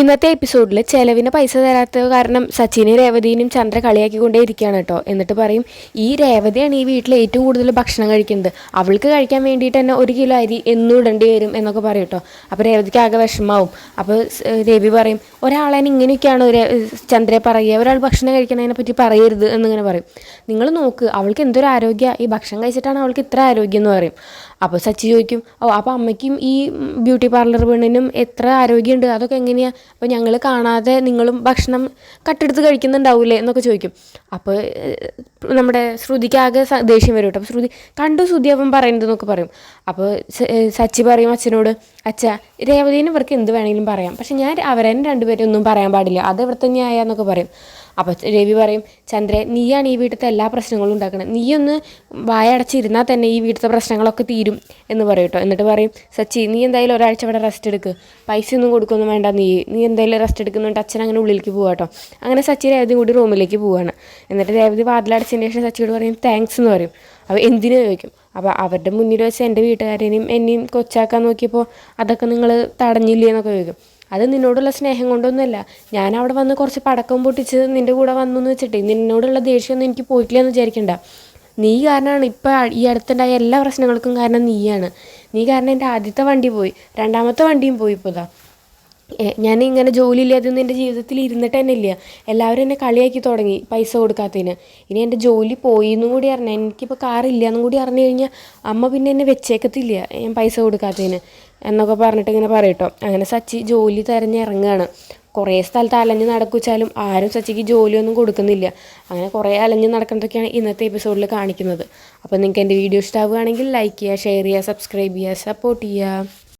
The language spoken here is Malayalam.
ഇന്നത്തെ എപ്പിസോഡിൽ ചെലവിന് പൈസ തരാത്തത് കാരണം സച്ചിനെ രേവതിനും ചന്ദ്ര കളിയാക്കിക്കൊണ്ടേ ഇരിക്കുകയാണ് കേട്ടോ. എന്നിട്ട് പറയും ഈ രേവതിയാണ് ഈ വീട്ടിൽ ഏറ്റവും കൂടുതൽ ഭക്ഷണം കഴിക്കുന്നത്. അവൾക്ക് കഴിക്കാൻ വേണ്ടിയിട്ട് തന്നെ ഒരു കിലോ അരി എന്നും ഇടേണ്ടി വരും എന്നൊക്കെ പറയും കേട്ടോ. അപ്പോൾ രേവതിക്ക് ആകെ വിഷമാവും. അപ്പോൾ രവി പറയും ഒരാളെ ഇങ്ങനെയൊക്കെയാണ് ചന്ദ്രയെ പറയുക. ഒരാൾ ഭക്ഷണം കഴിക്കുന്നതിനെ പറ്റി പറയരുത് എന്നിങ്ങനെ പറയും. നിങ്ങൾ നോക്ക് അവൾക്ക് എന്തൊരു ആരോഗ്യ ഈ ഭക്ഷണം കഴിച്ചിട്ടാണ് അവൾക്ക് ഇത്ര ആരോഗ്യം എന്ന് പറയും. അപ്പോൾ സച്ചി ചോദിക്കും ഓ അപ്പോൾ അമ്മയ്ക്കും ഈ ബ്യൂട്ടി പാർലർ പെണ്ണിനും എത്ര ആരോഗ്യമുണ്ട്? അതൊക്കെ എങ്ങനെയാണ് അപ്പോൾ ഞങ്ങൾ കാണാതെ നിങ്ങളും ഭക്ഷണം കട്ടെടുത്ത് കഴിക്കുന്നുണ്ടാവില്ലേ എന്നൊക്കെ ചോദിക്കും. അപ്പോൾ നമ്മുടെ ശ്രുതിക്കാകെ ദേഷ്യം വരും കേട്ടോ. അപ്പോൾ ശ്രുതി കണ്ടു ശ്രുതി അവൻ പറയുന്നത് എന്നൊക്കെ പറയും. അപ്പോൾ സച്ചി പറയും അച്ഛനോട് അച്ഛ രേവതീനെ ഇവർക്ക് എന്ത് വേണമെങ്കിലും പറയാം. പക്ഷെ ഞാൻ അവരെ രണ്ടുപേരും ഒന്നും പറയാൻ പാടില്ല. അത് ഇവിടെ തന്നെയായെന്നൊക്കെ പറയും. അപ്പോൾ രവി പറയും ചന്ദ്രൻ നീയാണ് ഈ വീട്ടിലത്തെ എല്ലാ പ്രശ്നങ്ങളും ഉണ്ടാക്കുന്നത് നീയൊന്ന് വായ അടച്ചിരുന്നാൽ തന്നെ ഈ വീട്ടിലത്തെ പ്രശ്നങ്ങളൊക്കെ തീരും. എന്ന് പറയും കേട്ടോ. എന്നിട്ട് പറയും സച്ചി നീ എന്തായാലും ഒരാഴ്ച ഇവിടെ റെസ്റ്റ് എടുക്ക്. പൈസ ഒന്നും കൊടുക്കൊന്നും വേണ്ട നീ. നീ എന്തായാലും റെസ്റ്റ് എടുക്കുന്നുണ്ട് അച്ഛൻ അങ്ങനെ ഉള്ളിലേക്ക് പോവാ കേട്ടോ. അങ്ങനെ സച്ചി രേവതി കൂടി റൂമിലേക്ക് പോവാണ്. എന്നിട്ട് രേവതി വാതിലടച്ചതിന് ശേഷം സച്ചിയോട് പറയും താങ്ക്സ് എന്ന് പറയും. അപ്പോൾ എന്തിനു ചോദിക്കും? അപ്പോൾ അവരുടെ മുന്നിൽ വെച്ച് എന്റെ വീട്ടുകാരനെയും എന്നെയും കൊച്ചാക്കാൻ നോക്കിയപ്പോൾ അതൊക്കെ നിങ്ങൾ തടഞ്ഞില്ലേ എന്നൊക്കെ ചോദിക്കും. അത് നിന്നോടുള്ള സ്നേഹം കൊണ്ടൊന്നുമല്ല. ഞാൻ അവിടെ വന്ന് കുറച്ച് പടക്കം പൊട്ടിച്ച് നിന്റെ കൂടെ വന്നു എന്ന് വെച്ചിട്ട് നിന്നോടുള്ള ദേഷ്യമൊന്നും എനിക്ക് പോയിട്ടില്ല എന്ന് വിചാരിക്കണ്ട. നീ കാരണമാണ് ഇപ്പം ഈ അടുത്തുണ്ടായ എല്ലാ പ്രശ്നങ്ങൾക്കും കാരണം നീയാണ്. നീ കാരണം എന്റെ ആദ്യത്തെ വണ്ടി പോയി. രണ്ടാമത്തെ വണ്ടിയും പോയി ഇപ്പോൾ ഞാൻ ഇങ്ങനെ ജോലി ഇല്ലാതെ എന്റെ ജീവിതത്തിൽ ഇരുന്നിട്ട് തന്നെ ഇല്ല. എല്ലാവരും എന്നെ കളിയാക്കി തുടങ്ങി പൈസ കൊടുക്കാത്തതിന്. ഇനി എന്റെ ജോലി പോയി എന്നും കൂടി അറിഞ്ഞാൽ എനിക്കിപ്പോൾ കാറില്ല എന്നും കൂടി അറിഞ്ഞു കഴിഞ്ഞാൽ അമ്മ പിന്നെ എന്നെ വെച്ചേക്കത്തില്ല ഞാൻ പൈസ കൊടുക്കാത്തതിന്. എന്നൊക്കെ പറഞ്ഞിട്ട് ഇങ്ങനെ പറയട്ടോ അങ്ങനെ സച്ചി ജോലി തിരഞ്ഞിറങ്ങുകയാണ് കുറേ സ്ഥലത്ത് അലഞ്ഞ് നടക്കുവെച്ചാലും ആരും സച്ചിക്ക് ജോലിയൊന്നും കൊടുക്കുന്നില്ല. അങ്ങനെ കുറേ അലഞ്ഞ് നടക്കുന്നതൊക്കെയാണ് ഇന്നത്തെ എപ്പിസോഡിൽ കാണിക്കുന്നത്. അപ്പോൾ നിങ്ങൾക്ക് എന്റെ വീഡിയോ ഇഷ്ടമാവുകയാണെങ്കിൽ ലൈക്ക് ചെയ്യുക ഷെയർ ചെയ്യുക സബ്സ്ക്രൈബ് ചെയ്യുക സപ്പോർട്ട് ചെയ്യുക.